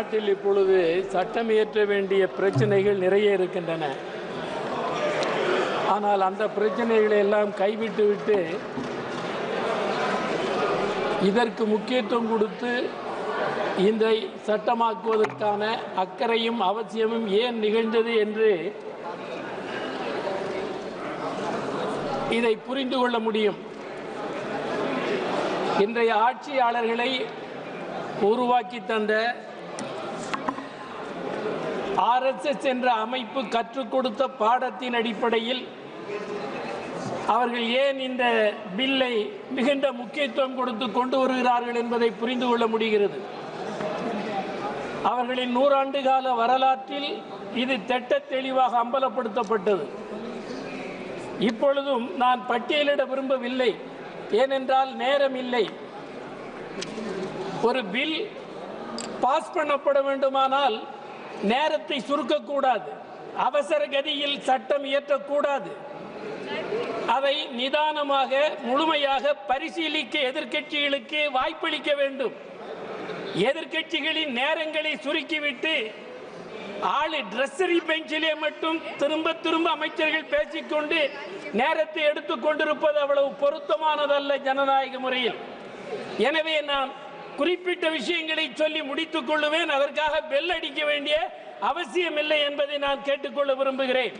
நாட்டில் இப்பொழுது சட்டம் இயற்ற வேண்டிய பிரச்சனைகள் நிறைய இருக்கின்றன. ஆனால் அந்த பிரச்சனைகளை எல்லாம் கைவிட்டுவிட்டு இதற்கு முக்கியத்துவம் கொடுத்து இந்த சட்டமாக்குவதற்கான அக்கறையும் அவசியமும் ஏன் நிகழ்ந்தது என்று இதை புரிந்து கொள்ள முடியும். இன்றைய ஆட்சியாளர்களை உருவாக்கி தந்த ஆர்எஸ்எஸ் என்ற அமைப்பு கற்றுக் கொடுத்த பாடத்தின் அடிப்படையில் அவர்கள் ஏன் இந்த பில்லை மிகுந்த முக்கியத்துவம் கொடுத்து கொண்டு வருகிறார்கள் என்பதை புரிந்து கொள்ள முடிகிறது. அவர்களின் நூறாண்டு கால வரலாற்றில் இது திட்ட தெளிவாக அம்பலப்படுத்தப்பட்டது. இப்பொழுதும் நான் பட்டியலிட விரும்பவில்லை. ஏனென்றால் நேரம் இல்லை ஒரு பில் பாஸ் பண்ணப்பட வேண்டுமானால் நேரத்தை சுருக்கக்கூடாது. அவசர கதியில் சட்டம் இயற்றக்கூடாது. அதை நிதானமாக முழுமையாக பரிசீலிக்க எதிர்க்கட்சிகளுக்கு வாய்ப்பளிக்க வேண்டும். எதிர்க்கட்சிகளின் நேரங்களை சுருக்கிவிட்டு ஆளு ட்ரெஸ்ஸரி பெஞ்சிலே மட்டும் திரும்ப திரும்ப அமைச்சர்கள் பேசிக்கொண்டு நேரத்தை எடுத்துக் கொண்டிருப்பது அவ்வளவு பொருத்தமானதல்ல ஜனநாயக முறையில். எனவே நான் குறிப்பிட்ட விஷயங்களை சொல்லி முடித்துக் கொள்ளுவேன். அதற்காக பெல் அடிக்க வேண்டிய அவசியம் இல்லை என்பதை நான் கேட்டுக்கொள்ள விரும்புகிறேன்.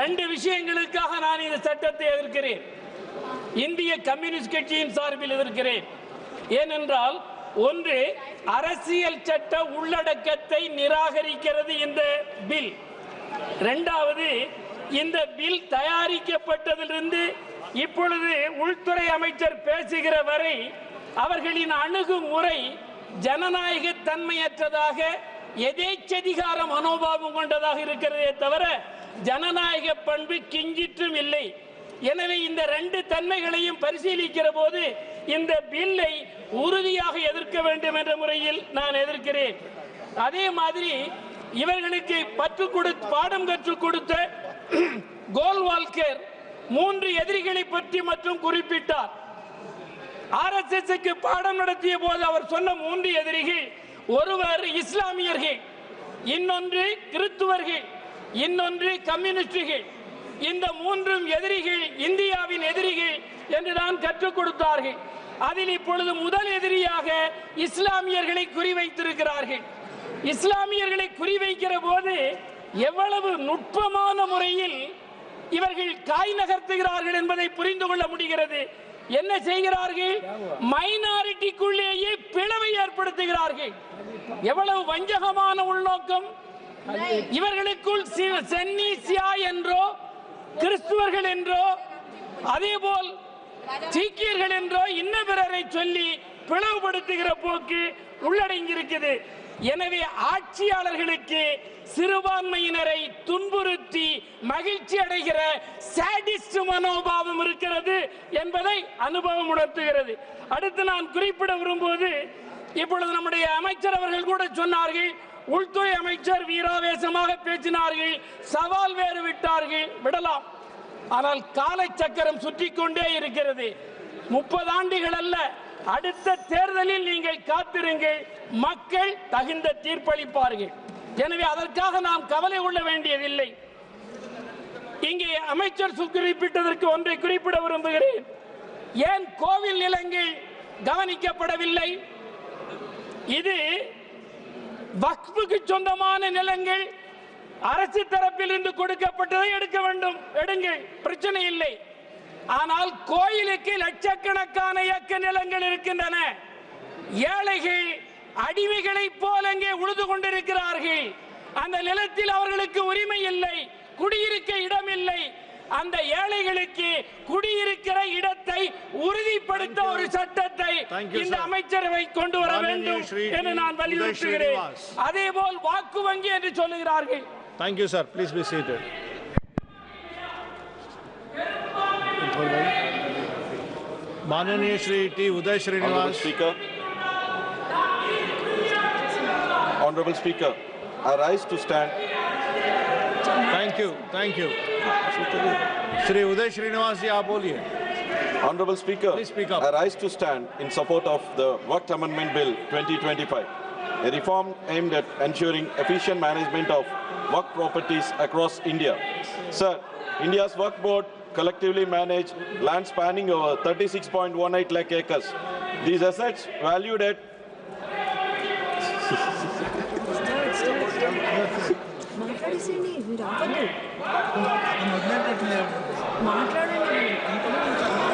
ரெண்டு விஷயங்களுக்காக நான் இந்த சட்டத்தை எதிர்க்கிறேன். இந்திய கம்யூனிஸ்ட் கட்சியின் சார்பில் எதிர்க்கிறேன். ஏனென்றால் ஒன்று அரசியல் சட்ட உள்ளடக்கத்தை நிராகரிக்கிறது இந்த பில் இரண்டாவது இந்த பில் தயாரிக்கப்பட்டதிலிருந்து இப்பொழுது உள்துறை அமைச்சர் பேசுகிற வரை அவர்களின் அணுகுமுறை ஜனநாயக தன்மையற்றதாக எதேச்சதிகார மனோபாவம் கொண்டதாக இருக்கிறதே தவிர ஜனநாயக பண்பு கிஞ்சிற்றும் இல்லை. எனவே இந்த ரெண்டு தன்மைகளையும் பரிசீலிக்கிற போது இந்த பில்லை உறுதியாக எதிர்க்க வேண்டும் என்ற முறையில் நான் எதிர்க்கிறேன். அதே மாதிரி இவர்களுக்கு பற்று கொடு பாடம் கற்றுக் கொடுத்த கோல்வால்கர் மூன்று எதிரிகளை பற்றி மற்றும் குறிப்பிட்டார். ஆர்எஸ்எஸ்க்கு பாடம் நடத்திய போது அவர் சொன்ன மூன்று எதிரிகள் ஒருவர் இஸ்லாமியர்கள் இன்னொன்று கிறித்துவர்கள் இன்னொன்று கம்யூனிஸ்டுகள். இந்த மூன்றும் எதிரிகள் இந்தியாவின் எதிரிகள் என்று நான் கற்றுக் கொடுத்தார்கள். அதில் இப்பொழுது முதல் எதிரியாக இஸ்லாமியர்களை குறிவைத்திருக்கிறார்கள். இஸ்லாமியர்களை குறிவைக்கிற போது எவ்வளவு நுட்பமான முறையில் இவர்கள் காய் நகர்த்துகிறார்கள் என்பதை புரிந்து கொள்ள முடிகிறது. என்ன செய்கிறார்கள்? மைனாரிட்டிக்குள்ளேயே பிளவை ஏற்படுத்துகிறார்கள். எவ்வளவு வஞ்சகமான உள்நோக்கம். இவர்களுக்குள் சென்னீசியா என்றோ கிறிஸ்துவர்கள் என்றோ அதே போல் சீக்கியர்கள் என்றோ இன்ன பிறரை சொல்லி பிளவுபடுத்துகிற போக்கு உள்ளடங்கி இருக்குது எனவே ஆட்சியாளர்களுக்கு சிறுபான்மையினரை துன்புறுத்தி மகிழ்ச்சி அடைகிற சாடிஸ்ட் மனோபாவம் இருக்கிறது என்பதை அனுபவம் உணர்த்துகிறது. அடுத்து நான் குறிப்பிட விரும்புவது இப்பொழுது நம்முடைய அமைச்சர் அவர்கள் கூட சொன்னார்கள் உள்துறை அமைச்சர் வீராவேசமாக பேசினார்கள் சவால் வேறு விட்டார்கள் விடலாம். ஆனால் காலச்சக்கரம் சுற்றி கொண்டே இருக்கிறது. முப்பது ஆண்டுகள் அல்ல அடுத்த தேர்தலில் நீங்கள் காத்திருங்கள் மக்கள் தகுந்த தீர்ப்பளிப்பார்கள். எனவே அதற்காக நாம் கவலை கொள்ள வேண்டியதில்லை. இங்கே அமைச்சர் சு- குறிப்பிட்டதற்கு ஒன்றை குறிப்பிட விரும்புகிறேன். ஏன் கோவில் நிலங்கள் கவனிக்கப்படவில்லை? இது வக்ஃபுக்கு சொந்தமான நிலங்கள் அரசு தரப்பில் இருந்து கொடுக்கப்பட்டதை எடுக்க வேண்டும். எடுங்கள் பிரச்சனை இல்லை. ஆனால் கோயிலுக்கு லட்சக்கணக்கான ஏக்க நிலங்கள் இருக்கின்றன. ஏழைகள் அடிமைகளைப் போல அங்கே உழுது கொண்டிருக்கிறார்கள். அந்த நிலத்தில் அவர்களுக்கு உரிமை இல்லை. குடியிருக்க இடம் இல்லை அந்த ஏழைகளுக்கு குடியிருக்கிற இடத்தை உறுதிப்படுத்த ஒரு சட்டத்தை Thank you, இந்த sir. அமைச்சரவை கொண்டு வர மாண்புமிகு வேண்டும் ஸ்ரீ என்று நான் உதய் வலியுறுத்துகிறேன் ஸ்ரீனிவாஸ். அதே போல் வாக்கு வங்கி என்று சொல்லுகிறார்கள் Thank you, sir. Please be seated. माननीय Shri T Uday Honorable Srinivas Speaker. Honorable Speaker, I rise to stand. Thank you. Thank you. Shri Uday Srinivasi, aap. Honorable Speaker, Please speak up. I rise to stand in support of the Worked Amendment Bill 2025, a reform aimed at ensuring efficient management of work properties across India. Sir, India's work board collectively manage land spanning over 36.18 lakh acres. These assets valued at మాట్లాడేసేయండి మీరు అవ్వద్దు మాట్లాడండి.